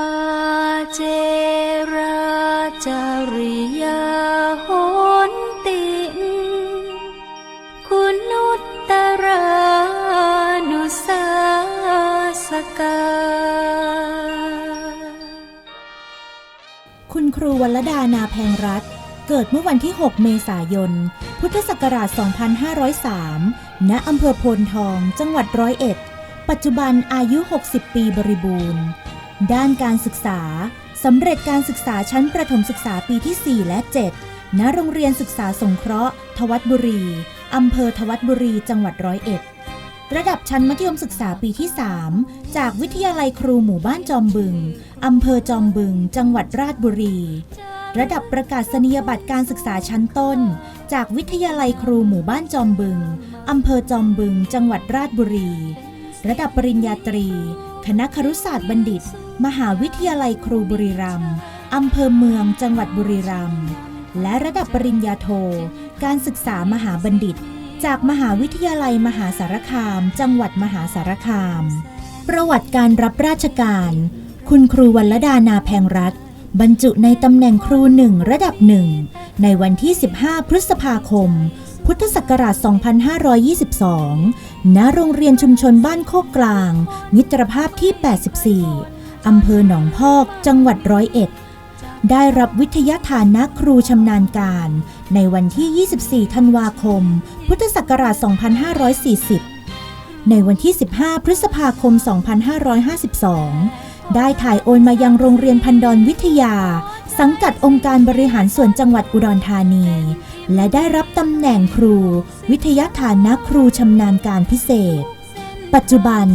ปาเจราจาริยาโหนติงคุณุตตรานุสาสกา คุณครูวัลดานาแพงรัตน์เกิดเมื่อวันที่ 6 เมษายน พุทธศักราช 2503 ณ อำเภอโพนทอง จังหวัดร้อยเอ็ด ปัจจุบันอายุ 60 ปีบริบูรณ์ ด้านการศึกษาสำเร็จการศึกษาชั้นประถมศึกษาปีที่ 4 และ 7 ณ โรงเรียนศึกษาสงเคราะห์ ทวัดบุรี อำเภอทวัดบุรี จังหวัดร้อยเอ็ด ระดับชั้นมัธยมศึกษาปีที่ 3 จากวิทยาลัยครูหมู่บ้านจอมบึง อำเภอจอมบึง จังหวัดราชบุรี ระดับประกาศนียบัตรการศึกษาชั้นต้น จากวิทยาลัยครูหมู่บ้านจอมบึง อำเภอจอมบึง จังหวัดราชบุรี ระดับปริญญาตรี คณะครุศาสตร์บัณฑิต มหาวิทยาลัยครูบุรีรัมย์อำเภอเมืองจังหวัดบุรีรัมย์และระดับปริญญาโท การศึกษามหาบัณฑิต จากมหาวิทยาลัยมหาสารคาม จังหวัดมหาสารคาม ประวัติการรับราชการ คุณครูวัลดานาแพงรัฐบรรจุในตำแหน่งครูหนึ่งระดับหนึ่งในวันที่ 15 พฤษภาคม พุทธศักราช 2522 ณ โรงเรียนชุมชนบ้านโคกกลาง มิตรภาพที่ 84 อำเภอหนองพอก จังหวัดร้อยเอ็ด ได้รับวิทยาฐานะครูชำนาญการ ในวันที่ 24 ธันวาคม พุทธศักราช 2540 ในวันที่ 15 พฤษภาคม 2552 ได้ถ่ายโอนมายังโรงเรียนพันดอนวิทยา สังกัดองค์การบริหารส่วนจังหวัดอุดรธานี และได้รับตำแหน่งครู วิทยาฐานะครูชำนาญการพิเศษ ปัจจุบัน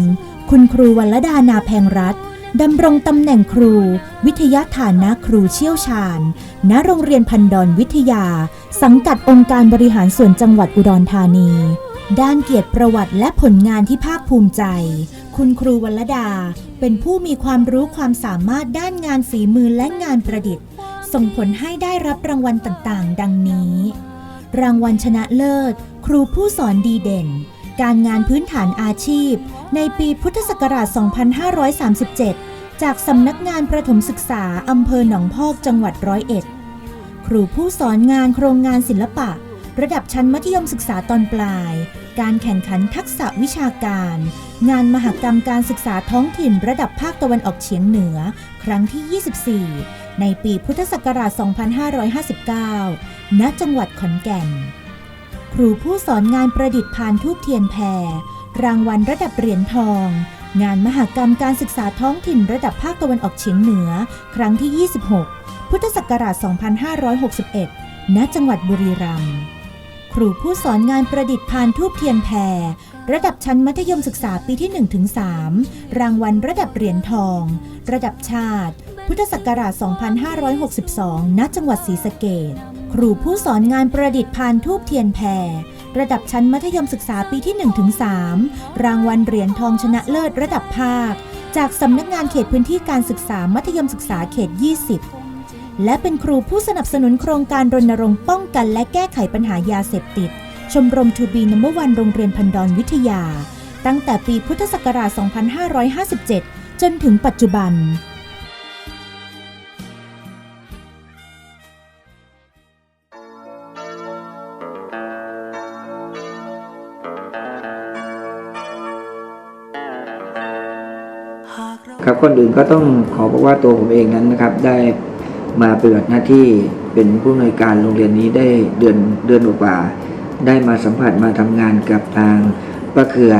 คุณครูวัลดานาแพงรัฐ ดำรงตำแหน่งครู วิทยาฐานะครูเชี่ยวชาญ ณ โรงเรียนพันดอนวิทยา สังกัดองค์การบริหารส่วนจังหวัดอุดรธานี ด้านเกียรติประวัติและผลงานที่ภาคภูมิใจ คุณครูวัลดา เป็นผู้มีความรู้ความสามารถด้านงานฝีมือและงานประดิษฐ์ ส่งผลให้ได้รับรางวัลต่างๆ ดังนี้ รางวัลชนะเลิศ ครูผู้สอนดีเด่น การงานพื้นฐานอาชีพ ในปีพุทธศักราช 2537 จากสำนักงานประถมศึกษาอำเภอหนองพอกจังหวัดร้อยเอ็ด ครูผู้สอนงานโครงงานศิลปะ ระดับชั้นมัธยมศึกษาตอนปลาย การแข่งขันทักษะวิชาการ งานมหกรรมการศึกษาท้องถิ่นระดับภาคตะวันออกเฉียงเหนือ ครั้งที่ 24 ในปีพุทธศักราช 2559 ณ จังหวัดขอนแก่น ครูผู้สอนงานประดิษฐ์พานทูบเทียนแพรรางวัลระดับเหรียญทอง งานมหกรรมการศึกษาท้องถิ่นระดับภาคตะวันออกเฉียงเหนือ ครั้งที่ 26 พุทธศักราช 2561 ณ จังหวัดบุรีรัมย์ ครูผู้สอนงานประดิษฐ์พานทูบเทียนแพร ระดับชั้นมัธยมศึกษาปีที่ 1-3 รางวัลระดับเหรียญทอง ระดับชาติ พุทธศักราช 2562 ณ จังหวัดศรีสะเกษครูผู้สอนงานประดิษฐ์พานทูบเทียนแพร ระดับชั้นมัธยมศึกษาปีที่ 1-3 รางวัลเหรียญทองชนะเลิศระดับภาค จากสำนักงานเขตพื้นที่การศึกษามัธยมศึกษาเขต 20 และเป็นครูผู้สนับสนุนโครงการรณรงค์ป้องกันและแก้ไขปัญหายาเสพติด ชมรมทูบีนัมเบอร์วันโรงเรียนพันดอนวิทยา ตั้งแต่ปีพุทธศักราช 2557 จนถึงปัจจุบัน ก่อนอื่นก็ต้องขอบอกว่าตัวผมเองนั้นนะครับ ได้มาปฏิบัติหน้าที่เป็นผู้อำนวยการโรงเรียนนี้ได้เดือนเดือนกว่า ได้มาสัมผัสมาทำงานกับทางป้าเครือ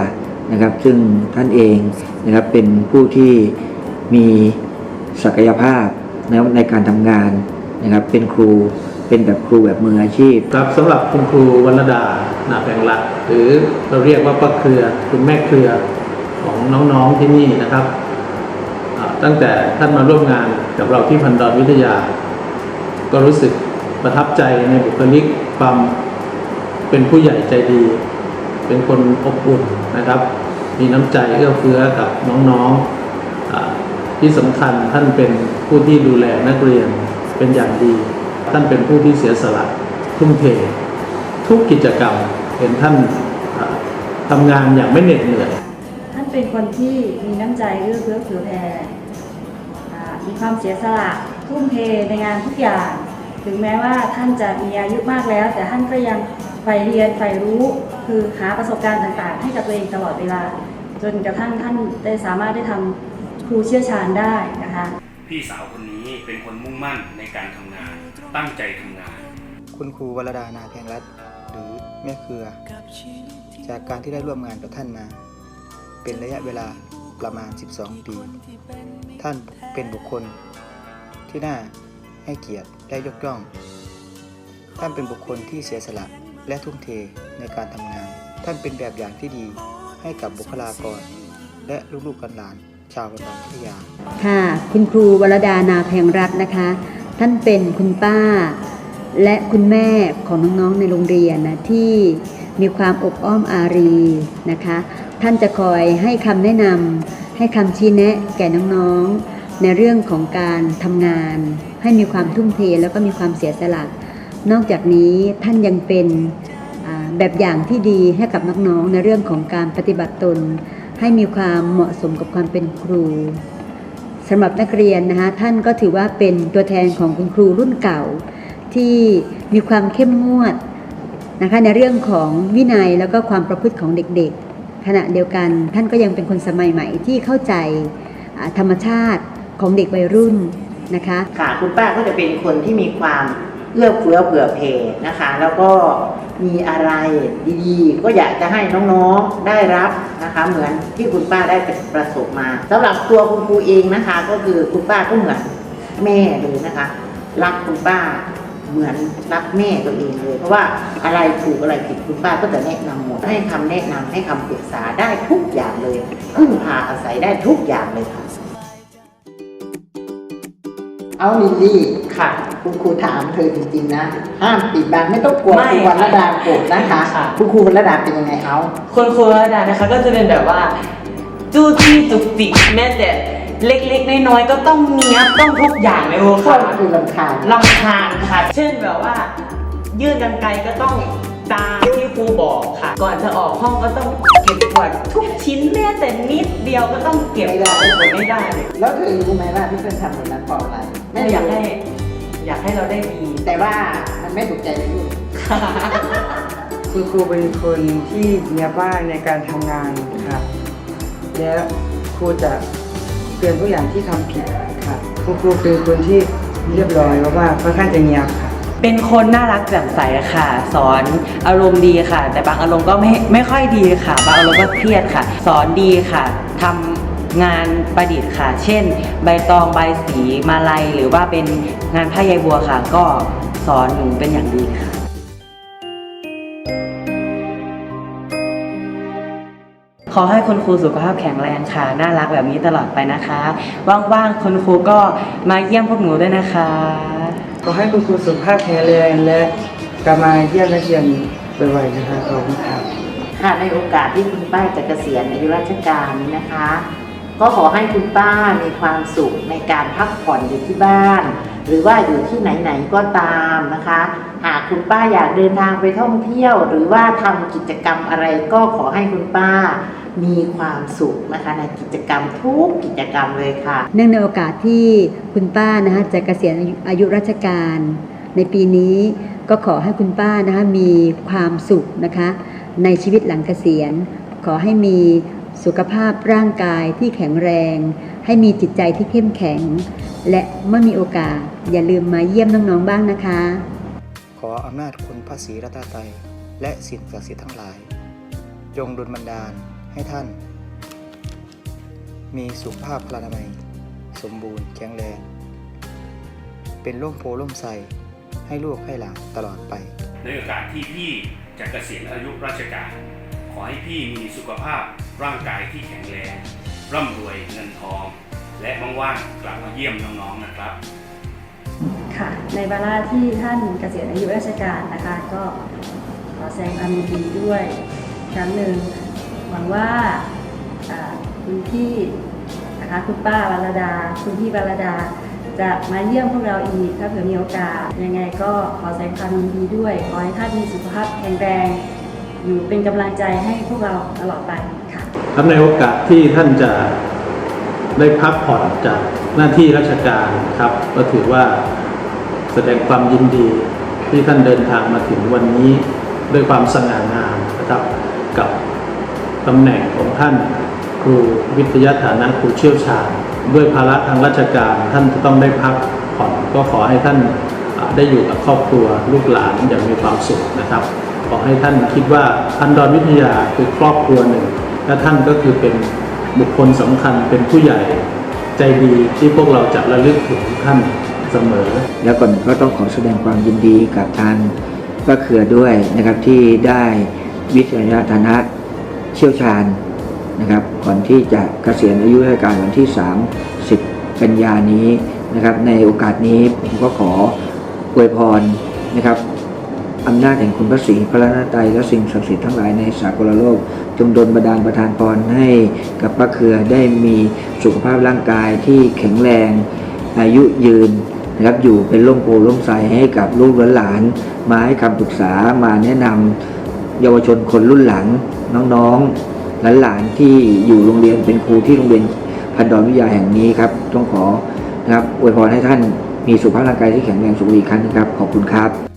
นะครับ ซึ่งท่านเองนะครับเป็นผู้ที่มีศักยภาพนะในการทำงานนะครับ เป็นครูเป็นแบบครูแบบมืออาชีพครับสำหรับคุณครูวรรณดานาแพงรัตน์หรือเราเรียกว่าป้าเครือคุณแม่เครือของน้องๆที่นี่นะครับ ตั้งแต่ท่านมาร่วมงานกับเราที่พันดอนวิทยา ก็รู้สึกประทับใจในบุคลิกความเป็นผู้ใหญ่ใจดี เป็นคนอบอุ่นนะครับ มีน้ำใจเอื้อเฟื้อกับน้องๆที่สำคัญท่านเป็นผู้ที่ดูแลนักเรียนเป็นอย่างดี ท่านเป็นผู้ที่เสียสละทุ่มเท ทุกกิจกรรมเห็นท่านทำงานอย่างไม่เหน็ดเหนื่อย เป็นคนที่มีน้ำใจเอื้อเฟื้อเผื่อแผ่อ่าความเสียสละทุ่มเทในงานทุกอย่าง ถึงแม้ว่าท่านจะมีอายุมากแล้ว แต่ท่านก็ยังใฝ่เรียนใฝ่รู้ คือหาประสบการณ์ต่างๆ ให้กับตัวเองตลอดเวลา จนกระทั่งท่านได้สามารถได้ทำครูเชี่ยวชาญได้นะคะพี่สาวคนนี้เป็นคนมุ่งมั่นในการทำงาน ตั้งใจทำงาน คุณครูวรดานาแพงรัตน์หรือแม่เครือ จากการที่ได้ร่วมงานกับท่านมา เป็นระยะเวลาประมาณ 12 ปี ท่านเป็นบุคคลที่น่าให้เกียรติและยกย่อง ท่านเป็นบุคคลที่เสียสละและทุ่มเทในการทำงาน ท่านเป็นแบบอย่างที่ดีให้กับบุคลากร และลูกๆหลานชาวบันดาลพิทยา ค่ะ คุณครูวรดานาแพงรัตน์นะคะ ท่านเป็นคุณป้า และคุณแม่ของน้องๆในโรงเรียนนะที่มีความอบอ้อมอารีนะคะ ท่านจะคอยให้คำแนะนำให้คำชี้แนะแก่น้องๆ ในเรื่องของการทำงาน ให้มีความทุ่มเทแล้วก็มีความเสียสละนอกจากนี้ท่านยังเป็นแบบอย่างที่ดีให้กับน้องๆในเรื่องของการปฏิบัติตน ให้มีความเหมาะสมกับความเป็นครูสำหรับนักเรียนนะคะท่านก็ถือว่าเป็นตัวแทนของคุณครูรุ่นเก่า ที่มีความเข้มงวดนะคะในเรื่องของวินัยแล้วก็ความประพฤติของเด็กๆ ขณะเดียวกันท่านก็ยังเป็นคนสมัยใหม่ที่เข้าใจธรรมชาติของเด็กวัยรุ่นนะคะค่ะคุณป้าก็จะเป็นคนที่มีความเอื้อเฟื้อเผื่อแผ่นะคะ แล้วก็มีอะไรดีๆ ก็อยากจะให้น้องๆได้รับนะคะ เหมือนที่คุณป้าได้ประสบมาสำหรับตัวคุณครูเองนะคะ ก็คือคุณป้าก็เหมือนแม่เลยนะคะ รักคุณป้า เหมือนรักแม่ตัวเองเลย เพราะว่าอะไรถูกอะไรผิดคุณป้าก็จะแนะนำหมดให้คำแนะนำให้คำปรึกษาได้ทุกอย่างเลยพึ่งพาอาศัยได้ทุกอย่างเลยค่ะ เอาลิลลี่ค่ะ คุณครูถามเธอจริงๆนะ ห้ามปิดบังไม่ต้องกลัวไม่ครูวรรณดาโกรธนะคะค่ะ คุณครูวรรณดาเป็นยังไงเอา คนครูวรดานะคะก็จะเป็นแบบว่าจู้จี้จุกจิกแม้แต่ เล็กๆน้อยๆก็ต้องเนี้ยบต้องทุกอย่างเลยโอ้พวค่ะกคือลำคาญลำคาญค่ะ เช่นแบบว่า ยื่นกันไกลก็ต้องตามที่ครูบอกค่ะ ก่อนจะออกห้องก็ต้องเก็บกวาดทุกชิ้นแม้แต่นิดเดียวก็ต้องเก็บไม่ได้โอ้โหไม่ได้เลยแล้วเธอรู้ไหมว่าที่เพื่อนทำแบบนั้นเพราะอะไรไม่อยากให้ อยากให้เราได้ดีแต่ว่ามันไม่ถูกใจในลูกคุณครูเป็นคนที่เนียบมากในการทำงานครับ และครูจะ เตือนทุกอย่างที่ทำผิดครับคุณครูเป็นคนที่เรียบร้อยมากค่อนข้างจะเงียบครับเป็นคนน่ารักแจ่มใสค่ะ สอนอารมณ์ดีค่ะ แต่บางอารมณ์ก็ไม่ไม่ค่อยดีค่ะ บางอารมณ์ก็เครียดค่ะ สอนดีค่ะทำงานประดิษฐ์ค่ะ เช่น ใบตองใบสีมาลัยหรือว่าเป็นงานผ้าใยบัวค่ะ ก็สอนหนูเป็นอย่างดีค่ะ อให้คุณครูสุขภาพแข็งแรงค่ะ น่ารักแบบนี้ตลอดไปนะคะ ว่างๆ คุณครูก็มาเยี่ยมพวกหนูด้วยนะคะ ขอให้คุณครูสุขภาพแข็งแรงและกลับมาเยี่ยมนักเรียนบ่อยๆนะครับขอบคุณครับ ค่ะในโอกาสที่คุณป้าจะเกษียณอายุราชการนี้นะคะ ก็ขอให้คุณป้ามีความสุขในการพักผ่อนอยู่ที่บ้าน หรือว่าอยู่ที่ไหนๆก็ตามนะคะ หากคุณป้าอยากเดินทางไปท่องเที่ยว หรือว่าทำกิจกรรมอะไรก็ขอให้คุณป้า มีความสุขนะคะในกิจกรรมทุกกิจกรรมเลยค่ะ เนื่องในโอกาสที่คุณป้านะคะจะเกษียณอายุอายุราชการ ในปีนี้ก็ขอให้คุณป้านะคะมีความสุขนะคะ ในชีวิตหลังเกษียณ ขอให้มีสุขภาพร่างกายที่แข็งแรง ให้มีจิตใจที่เข้มแข็ง และเมื่อมีโอกาสอย่าลืมมาเยี่ยมน้องๆบ้างนะคะ ขออำนาจคุณพระศรีรัตนตรัยและสิ่งศักดิ์สิทธิ์ทั้งหลาย จงดลบันดาล ให้ท่าน มีสุขภาพพลานามัย สมบูรณ์แข็งแรง เป็นร่มโพล่มใสให้ลูกให้หลานตลอดไป ในโอกาสที่พี่จะเกษียณอายุราชการ ขอให้พี่มีสุขภาพร่างกายที่แข็งแรง ร่ำรวยเงินทอง และว่างๆกลับมาเยี่ยมน้องๆนะครับค่ะในเวลาที่ท่านเกษียณอายุราชการนะคะ ก็ขอแสดงความยินดีด้วยอีกครั้งหนึ่ง หวังว่าคุณพี่นะคะคุณป้าวรดา คุณพี่วรดา จะมาเยี่ยมพวกเราอีกถ้าเผื่อมีโอกาส ยังไงก็ขอแสดงความยินดีด้วย ขอให้ท่านมีสุขภาพแข็งแรง อยู่เป็นกำลังใจให้พวกเราตลอดไปค่ะครับในโอกาสที่ท่านจะได้พักผ่อนจากหน้าที่ราชการครับ ก็ถือว่าแสดงความยินดีที่ท่านเดินทางมาถึงวันนี้ด้วยความสง่างาม ตำแหน่งของท่านครูวิทยาฐานะครูเชี่ยวชาญ ด้วยภาระทางราชการท่านจะต้องได้พักผ่อนก็ขอให้ท่านได้อยู่กับครอบครัวลูกหลานอย่างมีความสุขนะครับ ขอให้ท่านคิดว่าพันดอนวิทยาคือครอบครัวหนึ่ง และท่านก็คือเป็นบุคคลสำคัญเป็นผู้ใหญ่ใจดีที่พวกเราจะระลึกถึงท่านเสมอ แล้วก่อนก็ต้องขอแสดงความยินดีกับท่างป้าเขือด้วยนะครับที่ได้วิทยาฐานะ เชี่ยวชาญนะครับ ก่อนที่จะเกษียณอายุราชการวันที่ 30 กันยานี้นะครับ ในโอกาสนี้ผมก็ขออวยพรนะครับอำนาจแห่งคุณพระศรีพระนาตรัยและสิ่งศักดิ์สิทธิ์ทั้งหลายในสากลโลก จงดลบันดาลประทานพรให้กับป้าเขือได้มีสุขภาพร่างกายที่แข็งแรงอายุยืนนะครับอยู่เป็นร่มโพล่มใสให้กับลูกหลานมาให้คำปรึกษามาแนะนำเยาวชนคนรุ่นหลัง น้องๆหลานๆที่อยู่โรงเรียนเป็นครูที่โรงเรียนพันดอนวิทยาแห่งนี้ครับต้องขอนะครับอวยพรให้ท่านมีสุขภาพร่างกายที่แข็งแรงสุขีครั้งนึงครับ ขอบคุณครับ